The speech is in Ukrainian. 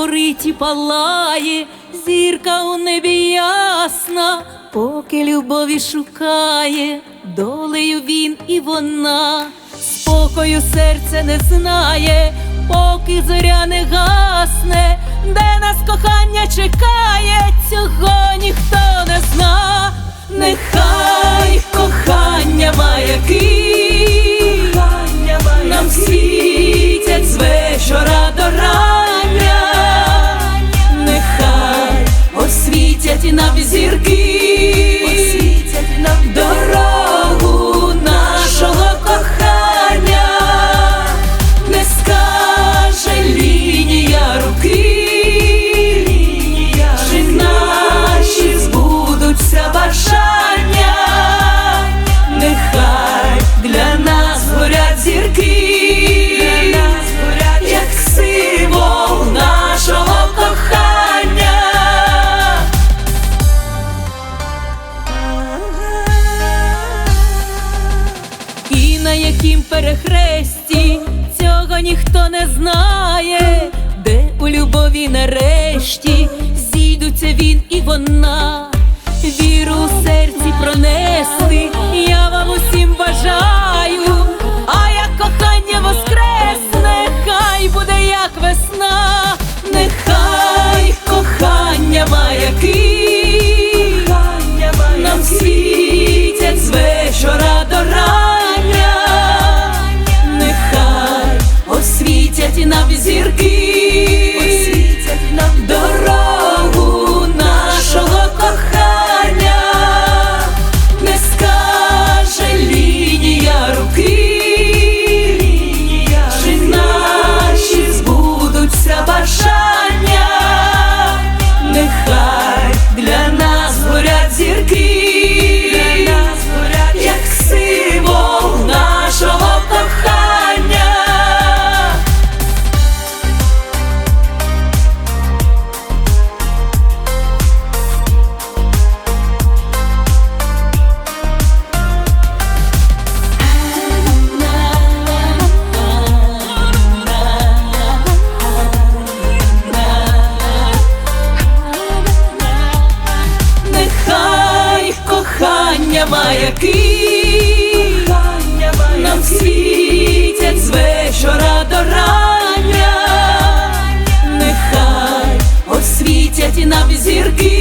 горить і палає, зірка у небі ясна, поки любові шукає, долею він і вона, спокою серце не знає, поки зоря не гасне, де нас кохання чекає, цього ніхто не зна, нехай кохання маяки Яким перехресті цього ніхто не знає, де у любові нарешті зійдуться він і вона, віру у серці пронесли, я вам усім бажаю, а як кохання воскресне, хай буде як весна, кохання маяки, кохання маяки. нам світять з вечора до рання, нехай освітять і нам зірки.